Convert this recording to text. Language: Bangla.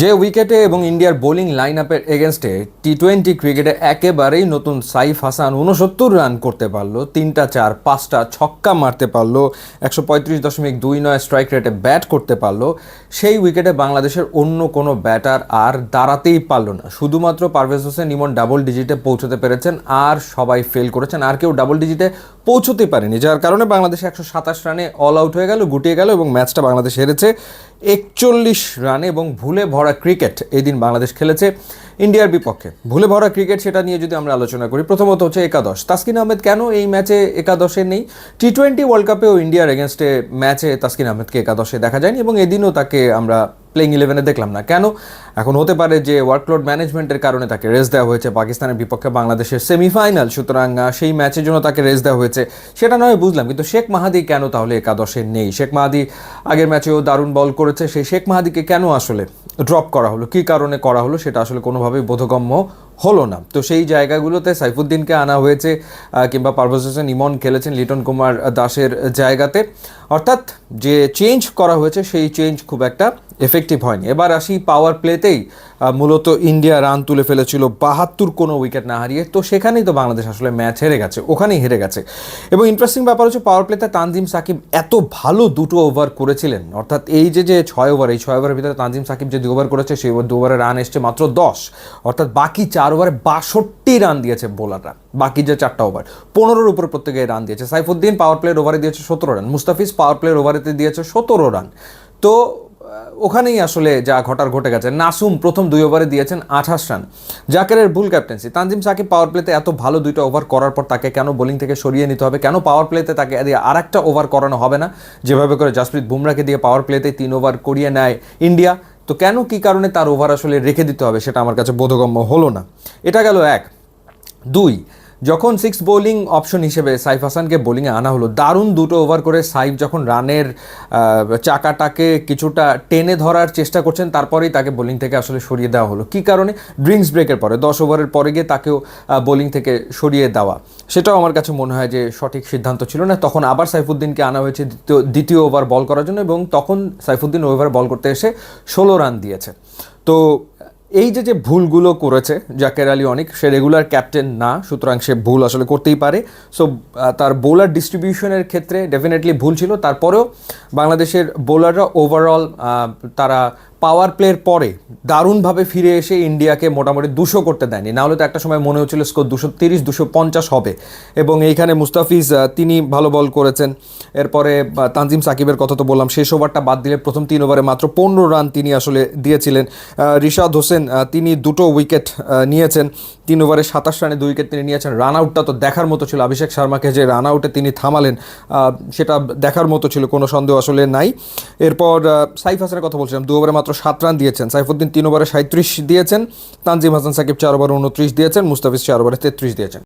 যে উইকেটে এবং ইন্ডিয়ার বোলিং লাইন আপের এগেনস্টে টি টোয়েন্টি ক্রিকেটে একেবারেই নতুন সাইফ হাসান উনসত্তর রান করতে পারল, তিনটা চার, পাঁচটা ছক্কা মারতে পারল, একশো পঁয়ত্রিশ দশমিক দুই নয় স্ট্রাইক রেটে ব্যাট করতে পারল, সেই উইকেটে বাংলাদেশের অন্য কোনো ব্যাটার আর দাঁড়াতেই পারল না। শুধুমাত্র পারভেজ হোসেন ইমন ডাবল ডিজিটে পৌঁছতে পেরেছেন, আর সবাই ফেল করেছেন, আর কেউ ডাবল ডিজিটে পৌঁছতে পারেনি। যার কারণে বাংলাদেশ একশো সাতাশ রানে অল আউট হয়ে গেল, গুটিয়ে গেল এবং ম্যাচটা বাংলাদেশ হেরেছে। একচল্লিশ রান এবং ভুলে ভরা ক্রিকেট এই দিন বাংলাদেশ খেলেছে ইন্ডিয়ার বিপক্ষে। ভুলে ভরা ক্রিকেট সেটা নিয়ে যদি আমরা আলোচনা করি, প্রথমত হচ্ছে একাদশ। তাসকিন আহমেদ কেন এই ম্যাচে একাদশে নেই? টি টোয়েন্টি ওয়ার্ল্ড কাপেও ইন্ডিয়ার এগেনস্টে ম্যাচে তাসকিন আহমেদকে একাদশে দেখা যায়নি এবং এদিনও তাকে আমরা প্লেইং ইলেভেনে দেখলাম না। কেন? এখন হতে পারে যে ওয়ার্কলোড ম্যানেজমেন্টের কারণে তাকে রেস দেওয়া হয়েছে পাকিস্তানের বিপক্ষে বাংলাদেশের সেমিফাইনাল সুতরাং সেই ম্যাচের জন্য তাকে রেস দেওয়া হয়েছে। সেটা নয়, বুঝলাম। কিন্তু শেখ মাহাদি কেন তাহলে একাদশে নেই? শেখ মাহাদি আগের ম্যাচেও দারুণ বল করেছে। সেই শেখ মাহাদিকে কেন আসলে ড্রপ করা হলো? কী কারণে করা হলো? সেটা আসলে কোনোভাবেই বোধগম্য হলো না। তো সেই জায়গাগুলোতে সাইফুদ্দিনকে আনা হয়েছে কিংবা পারভেজ হোসেন, ইমন খেলেছেন লিটন কুমার দাসের জায়গাতে। অর্থাৎ যে চেঞ্জ করা হয়েছে, সেই চেঞ্জ খুব একটা এফেক্টিভ হয়নি। এবার আসি পাওয়ার প্লেতেই মূলত ইন্ডিয়া রান তুলে ফেলেছিল বাহাত্তর কোনো উইকেট না হারিয়ে। তো সেখানেই তো বাংলাদেশ আসলে ম্যাচ হেরে গেছে, ওখানেই হেরে গেছে। এবং ইন্টারেস্টিং ব্যাপার হচ্ছে পাওয়ার প্লেতে তানজিম সাকিব এত ভালো দুটো ওভার করেছিলেন। অর্থাৎ এই যে যে ছয় ওভার এই ছয় ওভারের ভিতরে তানজিম সাকিব যে দু ওভার করেছে, সেই দু ওভারে রান এসছে মাত্র দশ। অর্থাৎ বাকি চার ওভারে বাষট্টি রান দিয়েছে বোলাররা বাকি যে চারটা ওভার পনেরোর উপরে প্রত্যেকে রান দিয়েছে। সাইফুদ্দিন পাওয়ার প্লের ওভারে দিয়েছে সতেরো রান মুস্তাফিজ পাওয়ার প্লের ওভারেতে দিয়েছে সতেরো রান তো ওখানেই আসলে যা ঘটার ঘটে গেছে। নাসুম প্রথম দুই ওভারে দিয়েছেন আঠাশ রান। জাকেরের ভুল ক্যাপ্টেন্সি। তানজিম সাকিব পাওয়ার প্লেতে এত ভালো দুইটা ওভার করার পর তাকে কেন বোলিং থেকে সরিয়ে নিতে হবে? কেন পাওয়ার প্লেতে তাকে আর একটা ওভার করানো হবে না? যেভাবে করে জাসপ্রীত বুমরাকে দিয়ে পাওয়ার প্লেতে তিন ওভার করিয়ে নেয় ইন্ডিয়া। তো কেন কি কারণে তার ওভার আসলে রেখে দিতে হবে সেটা আমার কাছে বোধগম্য হলো না। এটা গেল এক। দুই যখন সিক্স বোলিং অপশন হিসেবে সাইফ হাসানকে বোলিংয়ে আনা হলো, দারুণ দুটো ওভার করে সাইফ যখন রানের চাকাটাকে কিছুটা টেনে ধরার চেষ্টা করছেন, তারপরেই তাকে বোলিং থেকে আসলে সরিয়ে দেওয়া হলো। কী কারণে? ড্রিঙ্কস ব্রেকের পরে, দশ ওভারের পরে গিয়ে তাকেও বোলিং থেকে সরিয়ে দেওয়া। সেটাও আমার কাছে মনে হয় যে সঠিক সিদ্ধান্ত ছিল না। তখন আবার সাইফুদ্দিনকে আনা হয়েছে দ্বিতীয় ওভার বল করার জন্য এবং তখন সাইফুদ্দিন ওভার বল করতে এসে ষোলো রান দিয়েছে। তো এই যে যে ভুলগুলো করেছে জাকের আলী অনেক, সে রেগুলার ক্যাপ্টেন না, সুতরাং সে ভুল আসলে করতেই পারে। সো তার বোলার ডিস্ট্রিবিউশনের ক্ষেত্রে ডেফিনেটলি ভুল ছিল। তারপরেও বাংলাদেশের বোলাররা ওভারঅল তারা পাওয়ার প্লের পরে দারুণভাবে ফিরে এসে ইন্ডিয়াকে মোটামুটি দুশো করতে দেয়নি। নাহলে তো একটা সময় মনে হচ্ছিল স্কোর দুশো তিরিশ, দুশো পঞ্চাশ হবে। এবং এইখানে মুস্তাফিজ তিনি ভালো বল করেছেন। এরপরে তানজিম সাকিবের কথা তো বললাম, শেষ ওভারটা বাদ দিলে প্রথম তিন ওভারে মাত্র পনেরো রান তিনি আসলে দিয়েছিলেন। রিশাদ হোসেন তিনি দুটো উইকেট নিয়েছেন। তিন ওভারে সাতাশ রানে দুই উইকেট তিনি নিয়েছেন। রান আউটটা তো দেখার মতো ছিল। অভিষেক শর্মাকে যে রান আউটে তিনি থামালেন সেটা দেখার মতো ছিল। কোনো সন্দেহ আসলে নাই। এরপর সাইফ হাসানের কথা বলছিলাম। দু ওভারে মাত্র সাত রান দিয়েছেন। সাইফুদ্দিন তিন ওভারে সাঁত্রিশ দিয়েছেন। তানজিম হাসান সাকিব চার ওভারে উনত্রিশ দিয়েছেন। মুস্তাফিজ চার ওভারে তেত্রিশ দিয়েছেন।